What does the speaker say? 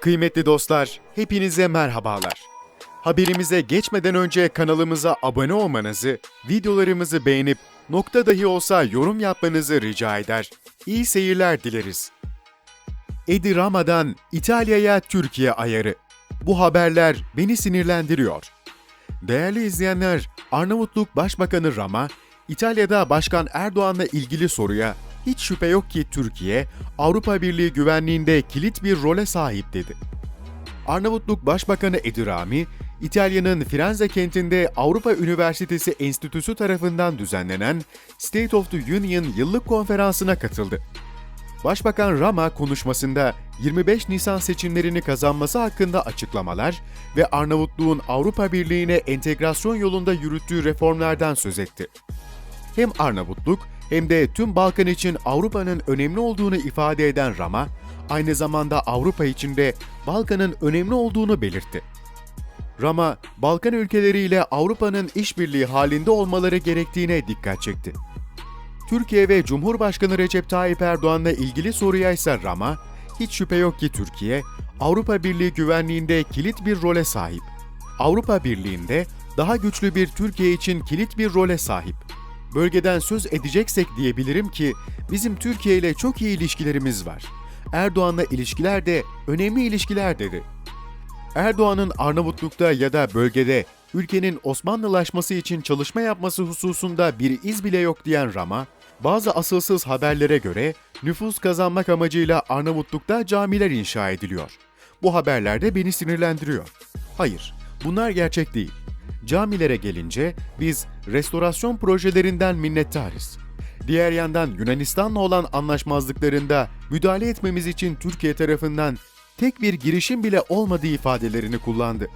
Kıymetli dostlar, hepinize merhabalar. Haberimize geçmeden önce kanalımıza abone olmanızı, videolarımızı beğenip nokta dahi olsa yorum yapmanızı rica eder. İyi seyirler dileriz. Edi Rama'dan İtalya'ya Türkiye ayarı. Bu haberler beni sinirlendiriyor. Değerli izleyenler, Arnavutluk Başbakanı Rama, İtalya'da Başkan Erdoğan'la ilgili soruya hiç şüphe yok ki Türkiye, Avrupa Birliği güvenliğinde kilit bir role sahip dedi. Arnavutluk Başbakanı Edi Rami, İtalya'nın Firenze kentinde Avrupa Üniversitesi Enstitüsü tarafından düzenlenen State of the Union yıllık konferansına katıldı. Başbakan Rama konuşmasında 25 Nisan seçimlerini kazanması hakkında açıklamalar ve Arnavutluğun Avrupa Birliği'ne entegrasyon yolunda yürüttüğü reformlardan söz etti. Hem Arnavutluk hem de tüm Balkan için Avrupa'nın önemli olduğunu ifade eden Rama, aynı zamanda Avrupa için de Balkan'ın önemli olduğunu belirtti. Rama, Balkan ülkeleriyle Avrupa'nın işbirliği halinde olmaları gerektiğine dikkat çekti. Türkiye ve Cumhurbaşkanı Recep Tayyip Erdoğan'la ilgili soruya ise Rama, hiç şüphe yok ki Türkiye, Avrupa Birliği güvenliğinde kilit bir role sahip. Avrupa Birliği'nde daha güçlü bir Türkiye için kilit bir role sahip. Bölgeden söz edeceksek diyebilirim ki bizim Türkiye ile çok iyi ilişkilerimiz var. Erdoğan'la ilişkiler de önemli ilişkiler dedi. Erdoğan'ın Arnavutluk'ta ya da bölgede ülkenin Osmanlılaşması için çalışma yapması hususunda bir iz bile yok diyen Rama, bazı asılsız haberlere göre nüfus kazanmak amacıyla Arnavutluk'ta camiler inşa ediliyor. Bu haberler de beni sinirlendiriyor. Hayır, bunlar gerçek değil. Camilere gelince biz restorasyon projelerinden minnettarız. Diğer yandan Yunanistan'la olan anlaşmazlıklarında müdahale etmemiz için Türkiye tarafından tek bir girişim bile olmadığı ifadelerini kullandı.